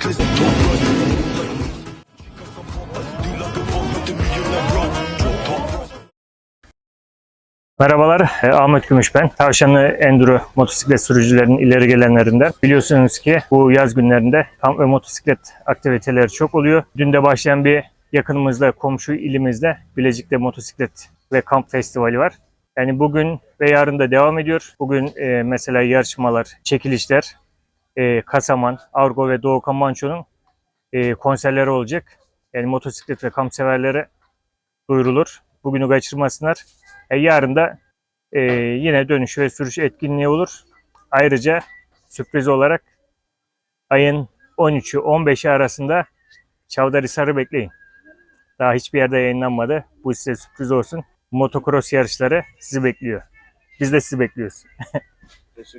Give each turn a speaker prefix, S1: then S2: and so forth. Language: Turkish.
S1: them. Merhabalar, e, Ahmet Gümüş ben. Tavşanlı Enduro motosiklet sürücülerinin ileri gelenlerinden. Biliyorsunuz ki bu yaz günlerinde kamp ve motosiklet aktiviteleri çok oluyor. Dün de başlayan bir yakınımızda, komşu ilimizde Bilecik'te motosiklet ve kamp festivali var. Yani bugün ve yarın da devam ediyor. Bugün e, mesela yarışmalar, çekilişler, e, Kasaman, Argo ve Doğu Kamanço'nun e, konserleri olacak. Yani motosiklet ve kamp severlere duyurulur. Bugünü kaçırmasınlar. E, yarın da e, yine dönüş ve sürüş etkinliği olur. Ayrıca sürpriz olarak ayın 13'ü 15'i arasında Çavdarhisar'ı bekleyin. Daha hiçbir yerde yayınlanmadı. Bu size sürpriz olsun. Motocross yarışları sizi bekliyor. Biz de sizi bekliyoruz.